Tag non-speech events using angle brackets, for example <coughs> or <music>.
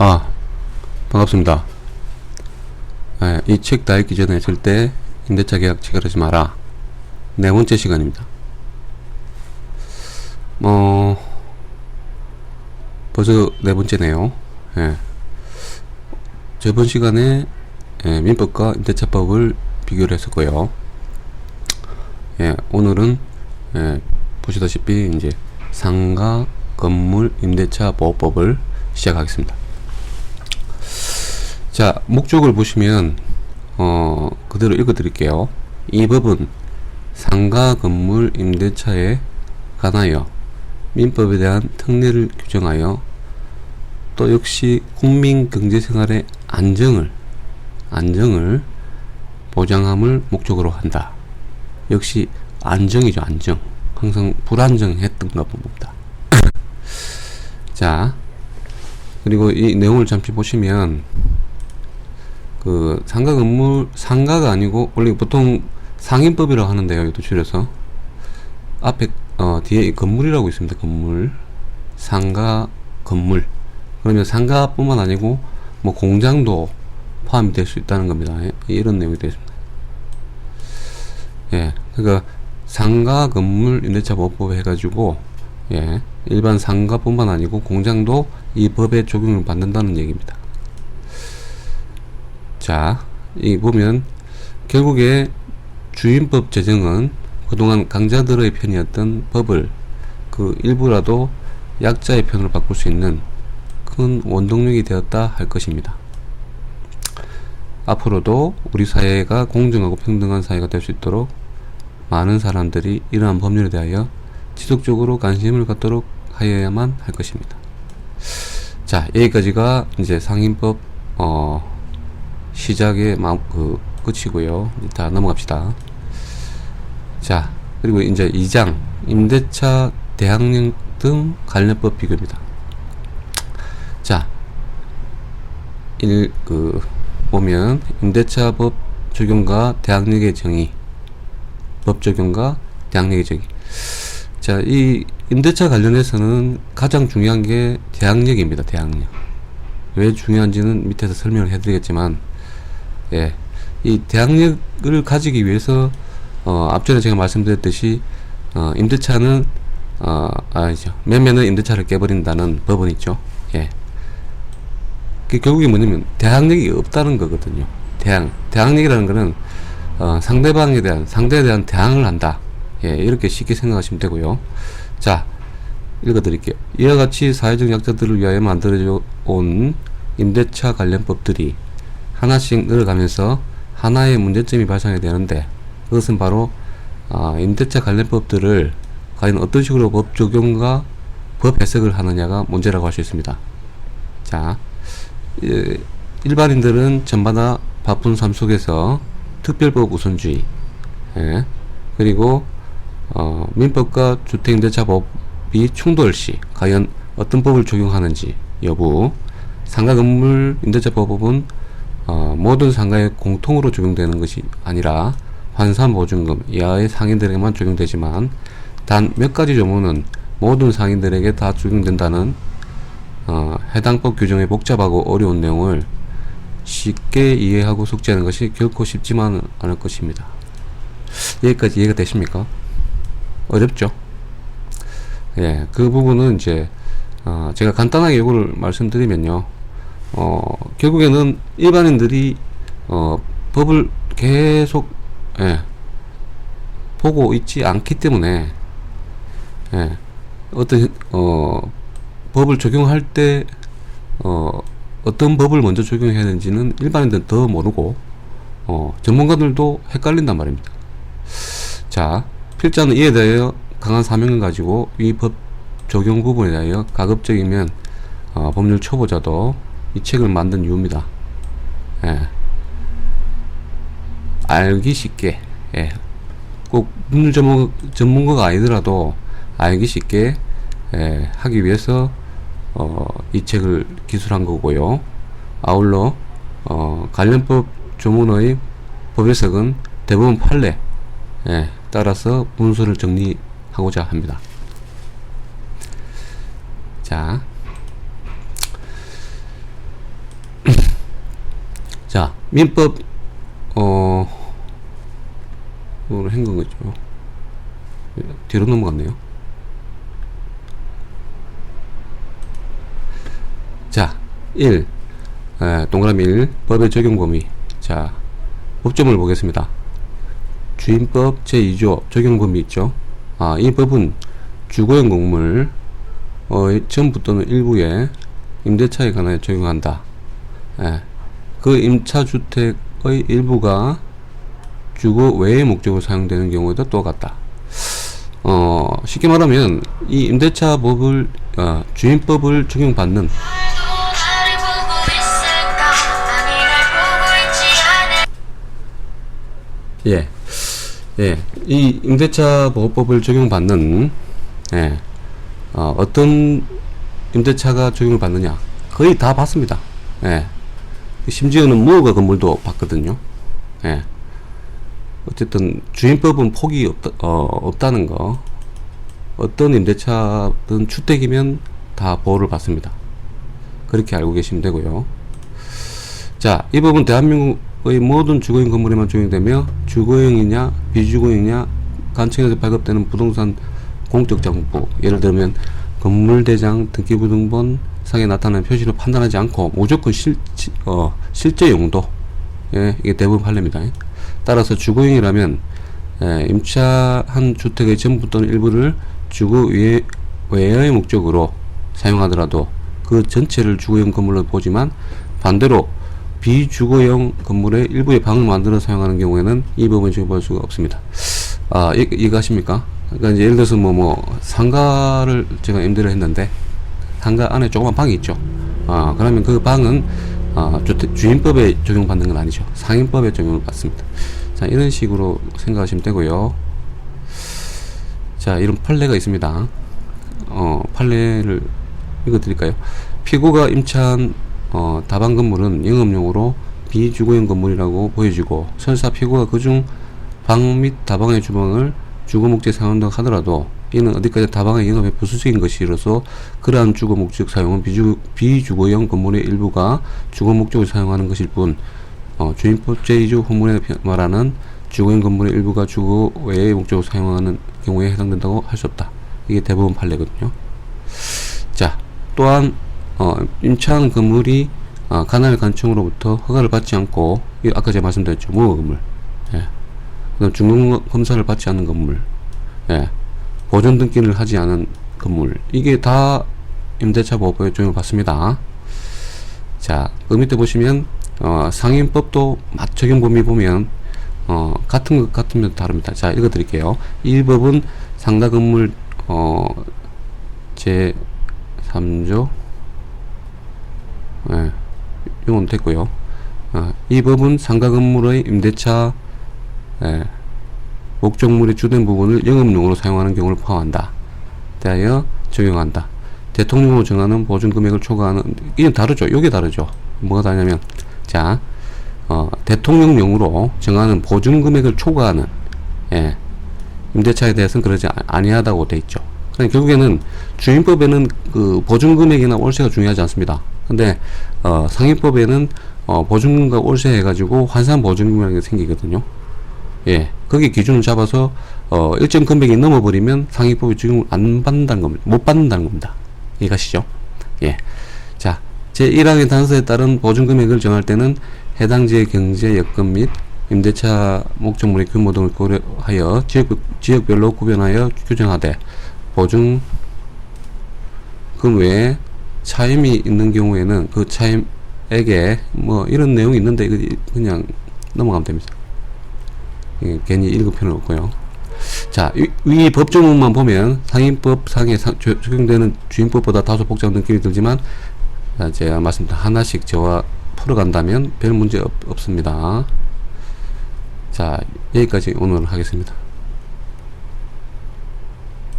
아, 반갑습니다. 예, 이책 다 읽기 전에 절대 임대차 계약 체결하지 마라. 네 번째 시간입니다. 뭐, 벌써 네 번째네요. 예. 저번 시간에 예, 민법과 임대차법을 비교를 했었고요. 예, 오늘은 예, 보시다시피 이제 상가 건물 임대차 보호법을 시작하겠습니다. 자, 목적을 보시면 어, 그대로 읽어 드릴게요. 이 법은 상가 건물 임대차에 관하여 민법에 대한 특례를 규정하여 또 역시 국민 경제 생활의 안정을 안정을 보장함을 목적으로 한다. 역시 안정이죠, 안정. 항상 불안정했던가 봅니다. <coughs> 자, 그리고 이 내용을 잠시 보시면 그 상가 건물 상가가 아니고 원래 보통 상인법이라고 하는데요. 이것도 줄여서 앞에 어 뒤에 이 건물이라고 있습니다. 건물 상가 건물 그러면 상가뿐만 아니고 뭐 공장도 포함이 될 수 있다는 겁니다. 예, 이런 내용이 되어 있습니다. 예, 그러니까 상가 건물 임대차 보호법 해가지고 예, 일반 상가뿐만 아니고 공장도 이 법에 적용을 받는다는 얘기입니다. 자, 이 보면 결국에 주임법 제정은 그동안 강자들의 편이었던 법을 그 일부라도 약자의 편으로 바꿀 수 있는 큰 원동력이 되었다 할 것입니다. 앞으로도 우리 사회가 공정하고 평등한 사회가 될 수 있도록 많은 사람들이 이러한 법률에 대하여 지속적으로 관심을 갖도록 하여야만 할 것입니다. 자, 여기까지가 이제 상인법 어, 시작의 마음 그 끝이고요. 다 넘어갑시다. 자, 그리고 이제 2장 임대차 대항력 등 관련법 비교입니다. 자, 1, 그, 보면, 임대차법 적용과 대항력의 정의, 법 적용과 대항력의 정의. 자, 이 임대차 관련해서는 가장 중요한 게 대항력입니다, 대항력. 왜 중요한지는 밑에서 설명을 해드리겠지만, 예, 이 대항력을 가지기 위해서, 어, 앞전에 제가 말씀드렸듯이, 어, 임대차는, 어, 아니죠. 매매는 임대차를 깨버린다는 법은 있죠. 예. 그 결국에 뭐냐면 대항력이 없다는 거거든요. 대항 대항력이라는 거는 어, 상대방에 대한 상대에 대한 대항을 한다. 예, 이렇게 쉽게 생각하시면 되고요. 자, 읽어드릴게요. 이와 같이 사회적 약자들을 위하여 만들어져 온 임대차 관련 법들이 하나씩 늘어가면서 하나의 문제점이 발생이 되는데 그것은 바로 아, 임대차 관련 법들을 과연 어떤 식으로 법 적용과 법 해석을 하느냐가 문제라고 할 수 있습니다. 자, 예, 일반인들은 전반화 바쁜 삶 속에서 특별법 우선주의, 예, 그리고 어, 민법과 주택임대차법이 충돌 시 과연 어떤 법을 적용하는지 여부, 상가 건물 임대차 법은 어, 모든 상가에 공통으로 적용되는 것이 아니라 환산보증금 이하의 상인들에게만 적용되지만 단 몇 가지 조문은 모든 상인들에게 다 적용된다는 어, 해당 법 규정의 복잡하고 어려운 내용을 쉽게 이해하고 숙지하는 것이 결코 쉽지만은 않을 것입니다. 여기까지 이해가 되십니까? 어렵죠? 예, 그 부분은 이제 어, 제가 간단하게 이거를 말씀드리면요. 어, 결국에는 일반인들이 어, 법을 계속 예, 보고 있지 않기 때문에 예, 어떤 어, 법을 적용할 때 어, 어떤 법을 먼저 적용해야 되는지는 일반인들은 더 모르고 어, 전문가들도 헷갈린단 말입니다. 자, 필자는 이에 대하여 강한 사명을 가지고 이 법 적용 부분에 대하여 가급적이면 어, 법률 초보자도 이 책을 만든 이유입니다. 예. 알기 쉽게, 예. 꼭 법률 전문, 전문가가 아니더라도 알기 쉽게 예, 하기 위해서 어, 이 책을 기술한 거고요. 아울러 어, 관련법 조문의 법해석은 대부분 판례 예, 따라서 문서를 정리하고자 합니다. 자, 자, 민법, 어, 오늘 행건 거죠. 뒤로 넘어갔네요. 자, 1. 에, 동그라미 1. 법의 적용 범위. 자, 법점을 보겠습니다. 주임법 제2조 적용 범위 있죠. 아, 이 법은 주거용 건물, 어, 전부 또는 일부에 임대차에 관하여 적용한다. 예. 그 임차주택의 일부가 주거 외의 목적으로 사용되는 경우에도 똑같다. 어, 쉽게 말하면 이 임대차 법을 어, 주임법을 적용받는 예. 예. 이 임대차 보호법을 적용받는 예. 어, 어떤 임대차가 적용을 받느냐? 거의 다 받습니다. 예. 심지어는 무허가 건물도 받거든요. 예. 어쨌든 주임법은 폭이 없다, 어, 없다는 거. 어떤 임대차든 주택이면 다 보호를 받습니다. 그렇게 알고 계시면 되고요. 자, 이 법은 대한민국의 모든 주거용 건물에만 적용되며 주거용이냐 비주거용이냐 간청에서 발급되는 부동산 공적 정보 예를 들면 건물대장 등기부등본 상에 나타나는 표시로 판단하지 않고 무조건 실, 어, 실제 용도 예, 이게 대부분 판례입니다. 따라서 주거용이라면 예, 임차한 주택의 전부 또는 일부를 주거 외, 외의 목적으로 사용하더라도 그 전체를 주거용 건물로 보지만 반대로 비주거용 건물의 일부의 방을 만들어 사용하는 경우에는 이 법은 적용할 수가 없습니다. 아, 이, 이해가십니까? 그러니까 이제 예를 들어서 뭐, 뭐, 상가를 제가 임대를 했는데, 상가 안에 조그만 방이 있죠. 아, 그러면 그 방은, 아, 주택, 주인법에 적용받는 건 아니죠. 상인법에 적용을 받습니다. 자, 이런 식으로 생각하시면 되고요. 자, 이런 판례가 있습니다. 어, 판례를 읽어드릴까요? 피고가 임차한 어, 다방 건물은 영업용으로 비주거용 건물이라고 보여지고 설사 피고가 그중 방 및 다방의 주방을 주거 목적에 사용한다고 하더라도 이는 어디까지 다방의 영업에 부수적인 것이로서 그러한 주거 목적 사용은 비주, 비주거용 건물의 일부가 주거 목적을 사용하는 것일 뿐 어, 주인법 제2조 후문에 말하는 주거용 건물의 일부가 주거 외의 목적으로 사용하는 경우에 해당된다고 할 수 없다. 이게 대부분 판례거든요. 자, 또한 어, 임차한 건물이 어, 관할 관청으로부터 허가를 받지 않고 이 아까 제가 말씀드렸죠 무허 건물, 예. 그다음 중공 검사를 받지 않는 건물, 예. 보존 등기를 하지 않은 건물 이게 다 임대차 보호법에 적용을 받습니다. 자, 그 밑에 보시면 어, 상인법도 맞 적용 범위 보면 어, 같은 것 같으면 다릅니다. 자, 읽어드릴게요. 1법은 상가 건물 어, 제 3조 예, 이건 됐고요. 어, 이 법은 상가 건물의 임대차 예, 목적물의 주된 부분을 영업용으로 사용하는 경우를 포함한다. 대하여 적용한다. 대통령으로 정하는 보증 금액을 초과하는 이건 다르죠. 이게 다르죠. 뭐가 다르냐면 자 어, 대통령령으로 정하는 보증 금액을 초과하는 예, 임대차에 대해서는 그러지 아- 아니하다고 돼 있죠. 그러니까 결국에는 주임법에는 그 보증 금액이나 월세가 중요하지 않습니다. 근데 어, 상인법에는 어, 보증금과 월세 해가지고 환산 보증금이라는 게 생기거든요. 예, 거기 기준을 잡아서 어, 일정 금액이 넘어버리면 상위법이 적용을 안 받는다는 겁니다. 못 받는다는 겁니다. 이해가시죠? 예. 자, 제1항의 단서에 따른 보증 금액을 정할 때는 해당 지의 경제 여건 및 임대차 목적물의 규모 등을 고려하여 지역, 지역별로 구별하여 규정하되 보증금 외에 차임이 있는 경우에는 그 차임에게 뭐 이런 내용이 있는데 그냥 넘어가면 됩니다. 예, 괜히 읽을 필요는 없고요. 자, 위, 위 법조문만 보면 상인법 상에 상, 조- 적용되는 주임법보다 다소 복잡한 느낌이 들지만 자, 제가 말씀드린 하나씩 저와 풀어간다면 별 문제 없, 없습니다. 자, 여기까지 오늘 하겠습니다.